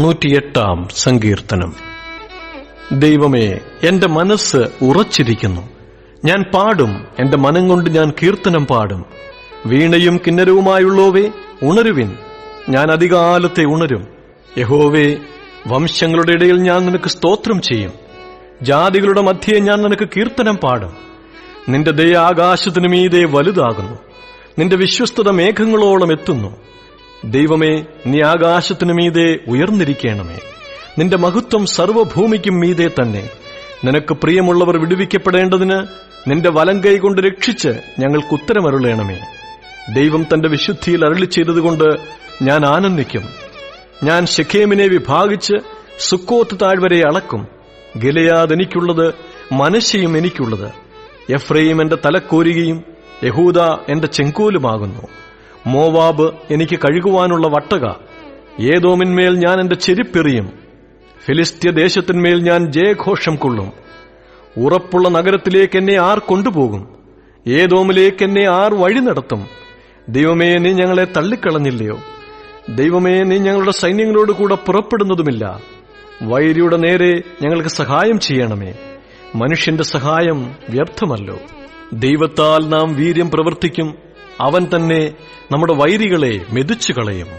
നൂറ്റിയെട്ടാം സങ്കീർത്തനം. ദൈവമേ എന്റെ മനസ്സ് ഉറച്ചിരിക്കുന്നു. ഞാൻ പാടും എന്റെ മനം കൊണ്ട് ഞാൻ കീർത്തനം പാടും. വീണയും കിന്നരവുമായുള്ളോവേ ഉണരുവിൻ. ഞാൻ അധികാലത്തെ ഉണരും. യഹോവേ വംശങ്ങളുടെ ഇടയിൽ ഞാൻ നിനക്ക് സ്തോത്രം ചെയ്യും. ജാതികളുടെ മധ്യേ ഞാൻ നിനക്ക് കീർത്തനം പാടും. നിന്റെ ദയ ആകാശത്തിനു മീതെ വലുതാകുന്നു. നിന്റെ വിശ്വസ്തത മേഘങ്ങളോളം എത്തുന്നു. ദൈവമേ നീ ആകാശത്തിനു മീതെ ഉയർന്നിരിക്കണമേ. നിന്റെ മഹത്വം സർവഭൂമിക്കും മീതെ തന്നെ. നിനക്ക് പ്രിയമുള്ളവർ വിടുവിക്കപ്പെടേണ്ടതിന് നിന്റെ വലം കൈ കൊണ്ട് രക്ഷിച്ച് ഞങ്ങൾക്ക് ഉത്തരമരുളേണമേ. ദൈവം തന്റെ വിശുദ്ധിയിൽ അരളി ചെയ്തതുകൊണ്ട് ഞാൻ ആനന്ദിക്കും. ഞാൻ ഷെഖേമിനെ വിഭാഗിച്ച് സുക്കോത്ത് താഴ്വരെ അളക്കും. ഗിലയാദ് എനിക്കുള്ളത് മനശയും എനിക്കുള്ളത്. എഫ്രൈം എന്റെ തലക്കോരുകയും യഹൂദ എന്റെ ചെങ്കോലുമാകുന്നു. മോവാബ് എനിക്ക് കഴുകുവാനുള്ള വട്ടക. ഏതോമിന്മേൽ ഞാൻ എന്റെ ചെരിപ്പെറിയും. ഫിലിസ്ത്യ ദേശത്തിന്മേൽ ഞാൻ ജയഘോഷം കൊള്ളും. ഉറപ്പുള്ള നഗരത്തിലേക്ക് എന്നെ ആർ കൊണ്ടുപോകും? ഏതോമിലേക്ക് എന്നെ ആർ വഴി നടത്തും? ദൈവമേ നീ ഞങ്ങളെ തള്ളിക്കളഞ്ഞില്ലയോ? ദൈവമേ നീ ഞങ്ങളുടെ സൈന്യങ്ങളോട് കൂടെ പുറപ്പെടുന്നതുമില്ല. വൈരിയുടെ നേരെ ഞങ്ങൾക്ക് സഹായം ചെയ്യണമേ. മനുഷ്യന്റെ സഹായം വ്യർത്ഥമല്ലോ. ദൈവത്താൽ നാം വീര്യം പ്രവർത്തിക്കും. അവൻ തന്നെ നമ്മുടെ വൈരികളെ മെതിച്ചു കളയും